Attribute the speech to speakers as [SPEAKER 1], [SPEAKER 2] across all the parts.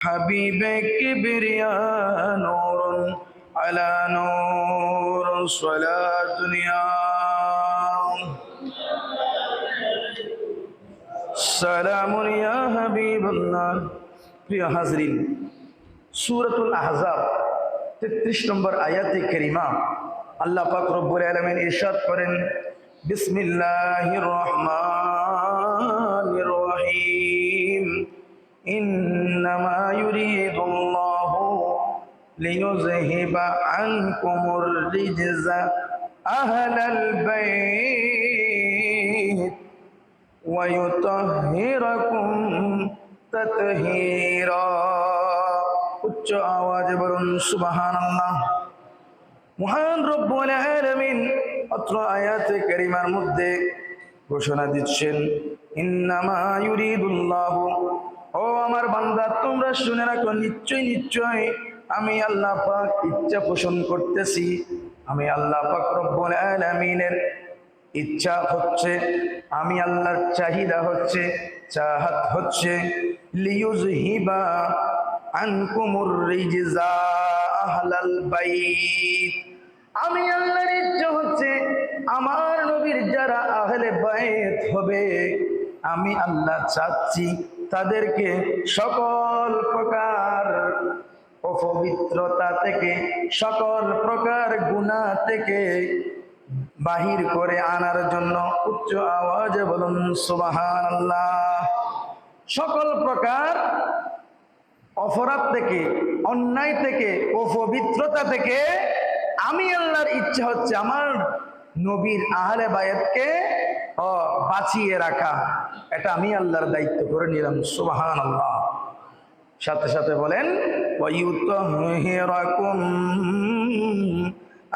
[SPEAKER 1] حبيب كبرياء نور على نور صلاة يا سلام يا حبيب الله প্রিয় হাজরিন সূরাতুল আহজাব 33 নম্বর আয়াতে কারিমা আল্লাহ পাক রব্বুল আলামিন ইরশাদ করেন বিসমিল্লাহির রহমানির রহিম إنما يريد الله ليذهب عنكم الرجز أهل البيت ويطهركم تطهيرا উচ্চ আওয়াজে বলুন সুবহানাল্লাহ মহান রব্বুল আলামিন অত্র আয়াতে কারিমার মধ্যে ঘোষণা দিচ্ছেন ইন্নামা ইউরিদুল্লাহু ও আমার বান্দা তোমরা শুনে রাখো নিশ্চয় নিশ্চয় আমি আল্লাহ পাক ইচ্ছা পোষণ করতেছি। আমি আল্লাহ পাক রব্বুল আলামিনের ইচ্ছা হচ্ছে, আমি আল্লাহর চাহিদা হচ্ছে, চাহাত হচ্ছে। লিয়ুজহিবা আনকুমুর রিজা আহলাল বাইত। আমি আল্লাহর ইচ্ছা হচ্ছে, আমার নবীর যারা আহলে বাইত হবে, আমি আল্লাহ চাচ্ছি তাদেরকে সকল প্রকার অপবিত্রতা থেকে, সকল প্রকার গুণা থেকে বাহির করে আনার জন্য উচ্চ আওয়াজে বলুন সুবাহান সকল প্রকার অপরাধ থেকে, অন্যায় থেকে অপবিত্রতা থেকে আমি আল্লাহর ইচ্ছা হচ্ছে আমার নবীর আহলে বায়াতকে, ও বাঁচিয়ে রাখা। এটা আমি আল্লাহর দায়িত্ব করে নিলাম সুবাহান আল্লাহ সাথে সাথে বলেন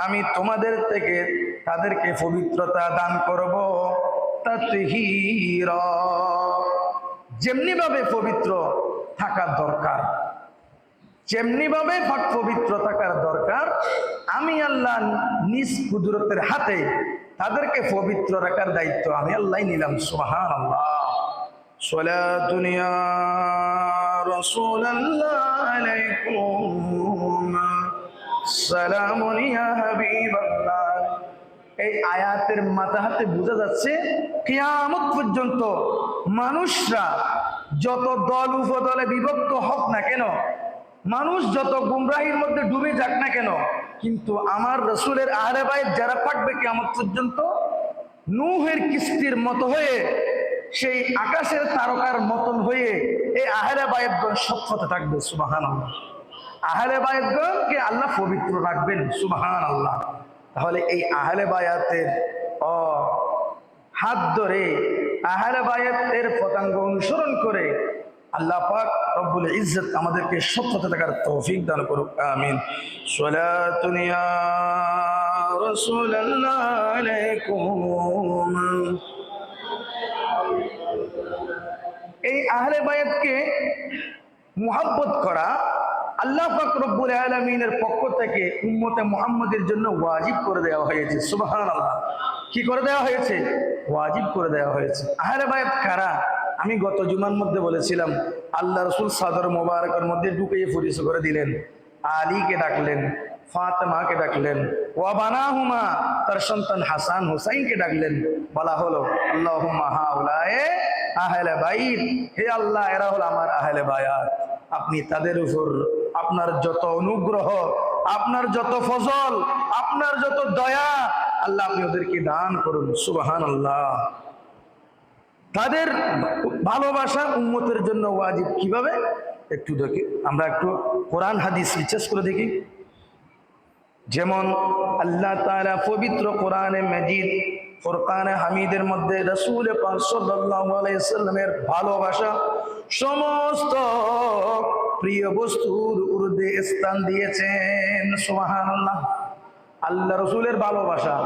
[SPEAKER 1] আমি তোমাদের থেকে তাদেরকে পবিত্রতা দান করব। তাতহীরা। যেমনি ভাবে পবিত্র থাকার দরকার যেমনি ভাবে পবিত্র থাকার দরকার, আমি আল্লাহ নিজ কুদরতের হাতে তাদেরকে পবিত্র রাখার দায়িত্ব আমি আল্লাহ নিলাম সুবহান আল্লাহ صلاة يا رسول الله عليكم سلام يا حبيب الله এই আয়াতের মাথা হাতে বোঝা যাচ্ছে কিয়ামত পর্যন্ত মানুষরা যত দল উপদলে বিভক্ত হোক না কেন মানুষ যত গুমরাহির মধ্যে ডুবে যাক না কেন কিন্তু আমার রসুলের আহলে বাইত যারা থাকবে কিয়ামত পর্যন্ত নুহের কিস্তির মতো হয়ে সেই আকাশের তারকার মতন হয়ে এই আহলে বায়তগণ সৎপথে থাকবে সুবাহান আল্লাহ আহলে বায়তগণকে আল্লাহ পবিত্র রাখবেন সুবাহান আল্লাহ তাহলে এই আহলে বায়াতের অ হাত ধরে আহলে বায়াতের পতাঙ্গ অনুসরণ করে আল্লাহ পাক রব্বুল ইজ্জত আমাদেরকে সত্যতে থাকার তৌফিক দান করুক, আমিন। সালাতুন ইয়া এই আহলে বায়াতকে মুহাব্বত করা আল্লাহ পাক রব্বুল আলমিনের পক্ষ থেকে উম্মতে মোহাম্মদের জন্য ওয়াজিব করে দেওয়া হয়েছে। সুবাহান আল্লাহ কি করে দেওয়া হয়েছে? ওয়াজিব করে দেওয়া হয়েছে। আহলে বায়াত কারা? আমি গত জুমার মধ্যে বলেছিলাম, আল্লাহ রসুল সাদর মোবারকের মধ্যে ঢুকিয়ে পরিচয় করে দিলেন। আলীকে ডাকলেন, ফাতেমাকে ডাকলেন ওয়াবানা হুমা তার সন্তান হাসান হুসাইনকে ডাকলেন। বলা হলো আল্লাহ হাউলায়ে আহলে বাইত। হে আল্লাহ, এরা হল আমার আহলে বায়াত। আপনি তাদের উপর আপনার যত অনুগ্রহ, আপনার যত ফজল, আপনার যত দয়া, আল্লাহ আপনি ওদেরকে দান করুন সুবাহান আল্লাহ তাদের ভালোবাসা উন্মতের জন্য ওয়াজিব কীভাবে? একটু দেখি। আমরা একটু কোরআন হাদিস রিচার্জ করে দেখি। যেমন আল্লাহ তাআলা পবিত্র কোরআনে মজিদ ফোরকানে হামিদের মধ্যে রসুল সাল্লামের ভালোবাসা সমস্ত প্রিয় বস্তুর উর্দে স্থান দিয়েছেন। সুবহানাল্লাহ। আল্লাহ রসুলের ভালোবাসা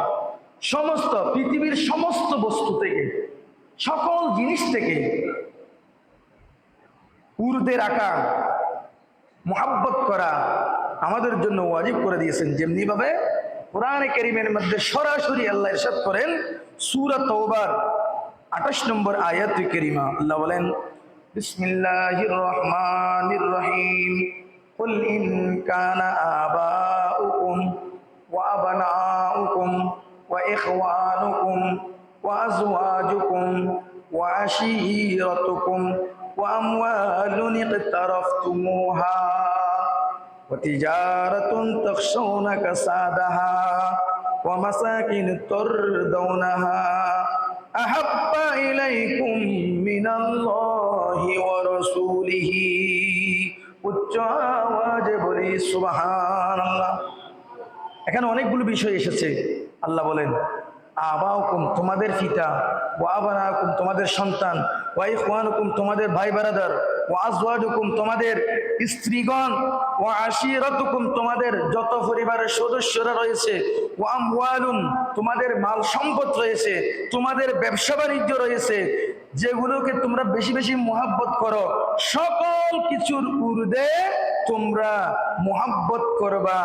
[SPEAKER 1] সমস্ত পৃথিবীর সমস্ত বস্তু থেকে, সকল জিনিস থেকে উর্দে রাখা, মোহাব্বত করা আমাদের জন্য ওয়াজিব করে দিয়েছেন। যেমনি ভাবে কোরআনে কেরিমের মধ্যে সরাসরি আল্লাহ ইরশাদ করেন সূরা তওবার 28 নম্বর আয়াত কেরিমা আল্লাহ বলেন بسم الله الرحمن الرحيم قل إن كان آباؤكم وأبناؤكم وإخوانكم وأزواجكم وعشيرتكم وأموال اقترفتموها وتجارة تخشون كسادها ومساكن ترضونها أحب إليكم من الله ورسوله উচ্চ আওয়াজে বলি সুবাহান আল্লাহ এখানে অনেকগুলো বিষয় এসেছে আল্লাহ বলেন আবাউকুম তোমাদের পিতা ও আবানাকুম তোমাদের সন্তান ওয়াইফ ওয়ানুকুম তোমাদের ভাই বারাদার তোমাদের স্ত্রীগণ ও আশিরতুকুম তোমাদের যত পরিবারের সদস্যরা রয়েছে ও আমওয়ালুন তোমাদের মাল সম্পদ রয়েছে, তোমাদের ব্যবসা বাণিজ্য রয়েছে, যেগুলোকে তোমরা বেশি বেশি মোহাব্বত করো, সকল কিছুর উর্দে তোমরা মোহাব্বত করবা।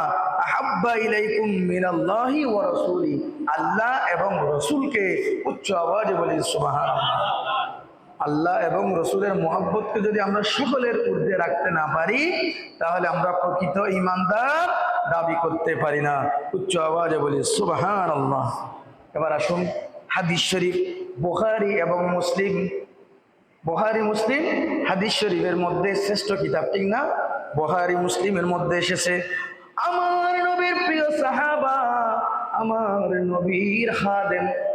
[SPEAKER 1] আহাব্বা ইলাইকুম মিনাল্লাহি ওয়া রাসূলি। আল্লাহ এবং রসুলকে উচ্চ আওয়াজে বলি, সুবহানাল্লাহ। আল্লাহ এবং রসুলের মোহাব্বতকে যদি আমরা সকলের ঊর্ধ্বে রাখতে না পারি, তাহলে আমরা প্রকৃত ইমানদার দাবি করতে পারি না। উচ্চ আওয়াজে বলি সুবাহান আল্লাহ এবার আসুন হাদিস শরীফ বোহারি এবং মুসলিম। বুখারি, মুসলিম, হাদিস শরীফের মধ্যে শ্রেষ্ঠ কিতাব, ঠিক না? বুখারি, মুসলিমের মধ্যে এসেছে, আমার নবীর প্রিয় সাহাবা, আমার নবীর খাদেম।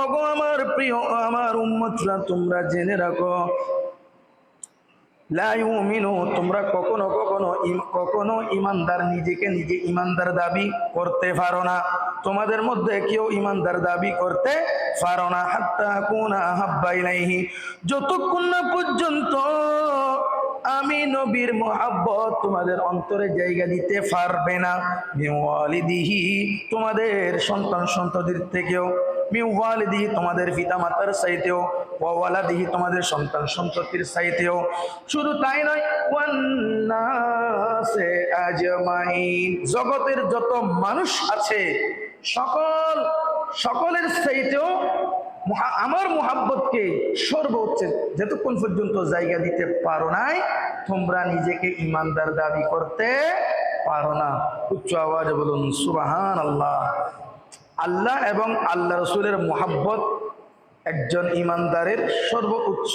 [SPEAKER 1] ওগো আমার প্রিয়, আমার উম্মতরা, তোমরা জেনে রাখো লাইমিনু তোমরা কখনো কখনো কখনো ইমানদার নিজেকে নিজে ইমানদার দাবি করতে পারো না। তোমাদের মধ্যে কেউ ইমানদার দাবি করতে পারো না। হাত্তা কুনা হাব্বা ইলাইহি, যতক্ষণ না পর্যন্ত আমি নবীর মোহাব্বত তোমাদের অন্তরে জায়গা দিতে পারবে না। তোমাদের সন্তান সন্ততির থেকেও। মিওয়ালিদিহি তোমাদের পিতা মাতার সাইতেও ওয়ালাদিহি তোমাদের সন্তান সন্ততির সাইতেও শুধু তাই নয়, ওয়ান্নাসে আজমাইন, জগতের যত মানুষ আছে, সকল, সকলের সাইতেও আমার মোহাব্বতকে সর্বোচ্চ যতক্ষণ পর্যন্ত জায়গা দিতে পারো নাই, তোমরা নিজেকে ইমানদার দাবি করতে পারো না। উচ্চ আওয়াজ বলুন সুবাহান আল্লাহ আল্লাহ এবং আল্লাহ রসুলের মোহাব্বত একজন ইমানদারের সর্বোচ্চ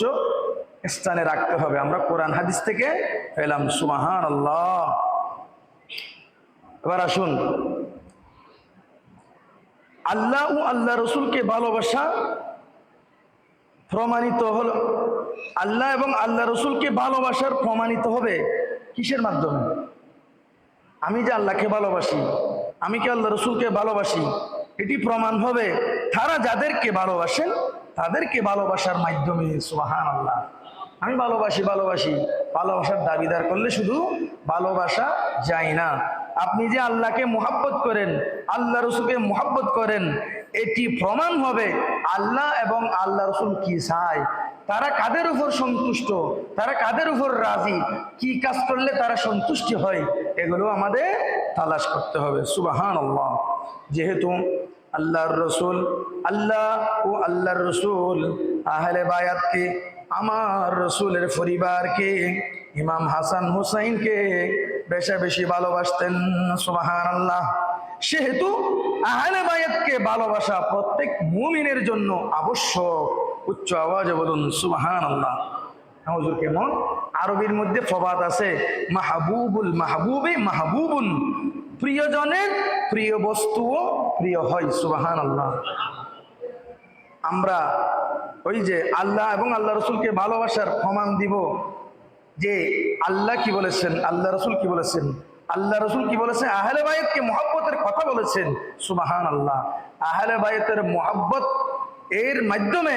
[SPEAKER 1] স্থানে রাখতে হবে। আমরা কোরআন হাদিস থেকে পেলাম। সুবাহান আল্লাহ এবার আসুন। আল্লাহ ও আল্লাহ রসুলকে ভালোবাসা প্রমাণিত হল। আল্লাহ এবং আল্লাহ রসুলকে ভালোবাসার প্রমাণিত হবে কিসের মাধ্যমে? আমি যে আল্লাহকে ভালোবাসি, আমি কি আল্লাহ রসুলকে ভালোবাসি? এটি প্রমাণ হবে তারা যাদেরকে ভালোবাসেন, তাদেরকে ভালোবাসার মাধ্যমে সুবাহান আল্লাহ আমি ভালোবাসি ভালোবাসি। ভালোবাসার দাবিদার করলে শুধু ভালোবাসা যায় না। আপনি যে আল্লাহকে মোহাব্বত করেন, আল্লাহ রসুলকে মোহাব্বত করেন, এটি প্রমাণ হবে আল্লাহ এবং আল্লাহ রসুল কি চায়। তারা কাদের উপর সন্তুষ্ট? তারা কাদের উপর রাজি? কি কাজ করলে তারা সন্তুষ্টি হয়? এগুলো আমাদের তালাশ করতে হবে সুবাহান আল্লাহ যেহেতু আল্লাহর রসুল, আল্লাহ ও আল্লাহর রসুল, আহলে বায়াতকে, আমার রসুলের পরিবারকে, ইমাম হাসান হুসাইনকে বেশা বেশি ভালোবাসতেন সুবাহান আল্লাহ সেহেতু আহলে বায়াতকে ভালোবাসা প্রত্যেক মুমিনের জন্য আবশ্যক। উচ্চ আওয়াজে বলুন সুবাহান আল্লাহ হুজুর, কেমন? আরবির মধ্যে ফবাদ আছে, মাহবুবুল মাহবুবে মাহবুবুন। প্রিয়জনের প্রিয় বস্তুও প্রিয় হয় সুবাহান আল্লাহ আমরা ওই যে আল্লাহ এবং আল্লাহ রসুলকে ভালোবাসার প্রমাণ দিব যে আল্লাহ কি বলেছেন, আল্লাহ রসুল কি বলেছেন, আল্লাহ রসুল কি বলেছেন, আহলে বায়তকে মহাব্বতের কথা বলেছেন সুবাহান আল্লাহ আহলে বায়তের মহাব্বত এর মাধ্যমে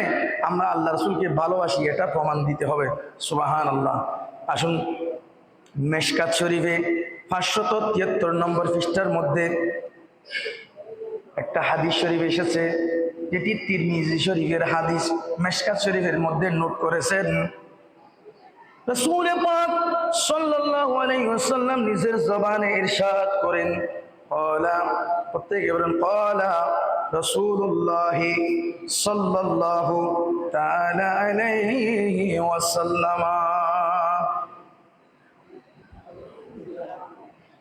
[SPEAKER 1] আমরা আল্লাহ রসুলকে ভালোবাসি, এটা প্রমাণ দিতে হবে সুবাহান আল্লাহ আসুন, মেশকাত শরীফে পাঁচশত তিয়াত্তর নম্বর পৃষ্ঠার মধ্যে একটা হাদিস শরীফ এসেছে, যেটি তিরমিজি শরীফের হাদিস, মেশকাত শরীফের মধ্যে নোট করেছেন। সাল্লাল্লাহু আলাইহি ওয়াসাল্লাম নিজের জবানে করেন। প্রত্যেকে বলেন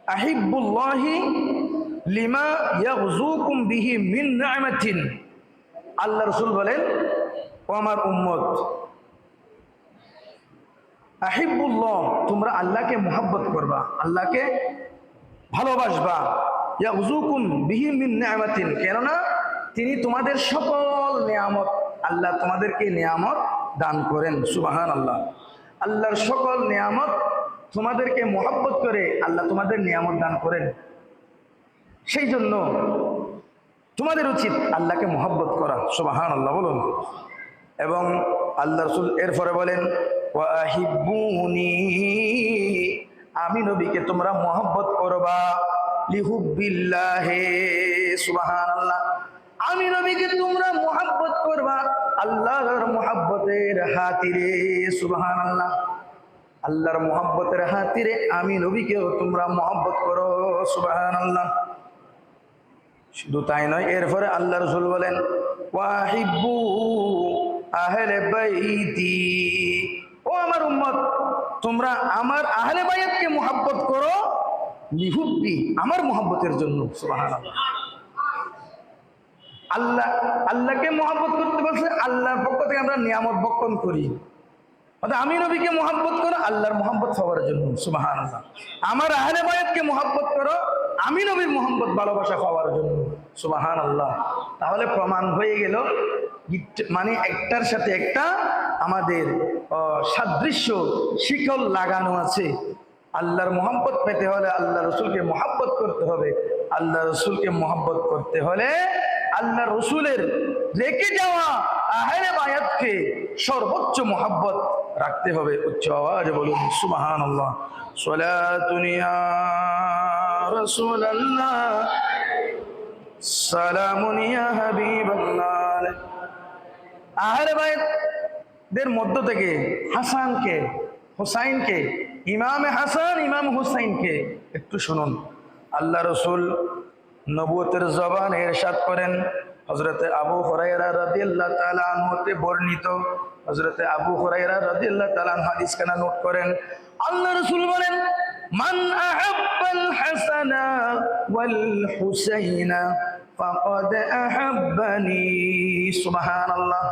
[SPEAKER 1] আহিবুল্লাহি লিমা ইয়াগযুকুম বিহি মিন নি'মাতিন। আল্লাহ রাসূল বলেন, ও আমার উম্মত, আহিবুল্লাহ, তোমরা আল্লাহকে মোহাব্বত করবা, আল্লাহকে ভালোবাসবা। ইয়া উজুকুম বিহি মিন নিয়ামাতিন কেননা তিনি তোমাদের সকল নিয়ামত, আল্লাহ তোমাদেরকে নিয়ামত দান করেন। সুবাহান আল্লাহ আল্লাহর সকল নিয়ামত তোমাদেরকে মোহাব্বত করে আল্লাহ তোমাদের নিয়ামত দান করেন। সেই জন্য তোমাদের উচিত আল্লাহকে মোহাব্বত করা সুবাহান আল্লাহ বলুন। এবং আল্লাহ রসুল এরপরে বলেন আমি নবীকে তোমরা মোহাব্বত করবা লিহুবিল্লাহে সুবাহান আল্লাহ আমি নবীকে তোমরা মোহাব্বত করবা, আল্লাহর মোহাব্বতের হাতিরে সুবাহান আল্লাহ আল্লাহর মোহাব্বতের হাতিরে আমি নবীকেও তোমরা মোহাব্বত করো সুবাহান আল্লাহ শুধু তাই নয়, এরপরে আল্লাহ রসুল বলেন ওয়াহিবু আহলে বাইতি। ও আমার উম্মত, তোমরা আমার আহলে বাইতকে মোহাব্বত করো, লিহুব্বি, আমার মোহাব্বতের জন্য, সুবহানাল্লাহ। আল্লাহ আল্লাহ, আল্লাহকে মোহাব্বত করতে বলছে, আল্লাহর পক্ষ থেকে আমরা নিয়ামত বক্ষণ করি। আমি নবীকে মোহাব্বত করো, আল্লাহর মোহাব্বত হওয়ার জন্য সুবাহান আমার আহলে বায়াতকে মোহাব্বত করো, আমি নবীর মোহাম্মত ভালোবাসা পাওয়ার জন্য সুবাহান আল্লাহ তাহলে প্রমাণ হয়ে গেল মানে একটার সাথে একটা আমাদের সাদৃশ্য, শিকল লাগানো আছে। আল্লাহর মোহাম্মত পেতে হলে আল্লাহ রসুলকে মোহাব্বত করতে হবে। আল্লাহ রসুলকে মোহাব্বত করতে হলে আল্লাহ রসুলের রেখে যাওয়া আহলে বায়াতকে সর্বোচ্চ মোহাব্বত রাখতে হবে, উচ্চ আওয়াজ বলুন সুবাহান আল্লাহ সলাতুনিয়া রসুল্লাহ সালামুনিয়া হাবিবাল্লাহ। আহলে বাইতদের মধ্য থেকে হাসানকে, হুসাইনকে, ইমামে হাসান, ইমাম হুসাইনকে একটু শুনুন। আল্লাহ রসুল নবুয়তের জবান এরশাদ করেন। হজরতে আবু হরাইরা রাদিয়াল্লাহ তাআলা আনহুতে বর্ণিত। হজরতে আবু হরাইরা রাদিয়াল্লাহ তাআলা আনহু হাদিস কানা নোট করেন, আল্লাহ রসুল বলেন, মান আহাব্বাল হাসানা ওয়াল হুসাইনা ফাকাদ আহাব্বানি। সুবহানাল্লাহ।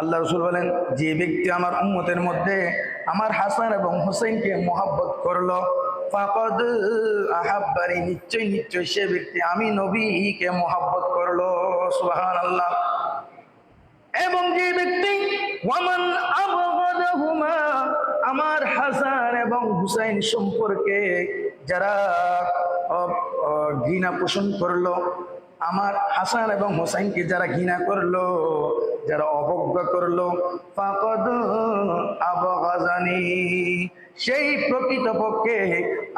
[SPEAKER 1] আল্লাহ রসুল বলেন, যে ব্যক্তি আমার উম্মতের মধ্যে আমার হাসান এবং হুসেনকে মোহাব্বত করল, ফাকদ আহাব্বারি নিশ্চয় নিশ্চয় সে ব্যক্তি আমি নবীকে মোহাব্বত এবং যে ব্যক্তি আমার হাসান এবং হুসাইন সম্পর্কে যারা ঘৃণা পোষণ করল, আমার হাসান এবং হোসাইনকে যারা ঘৃণা করল, যারা অবজ্ঞা করল, ফাকদ আবগাজানি, সেই প্রকৃতপক্ষে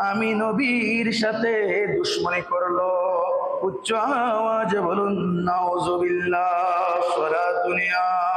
[SPEAKER 1] আমি নবীর সাথে দুশ্মনী করল। উচ্চ আওয়াজে বলুন নাউজুবিল্লাহ সরা দুনিয়া।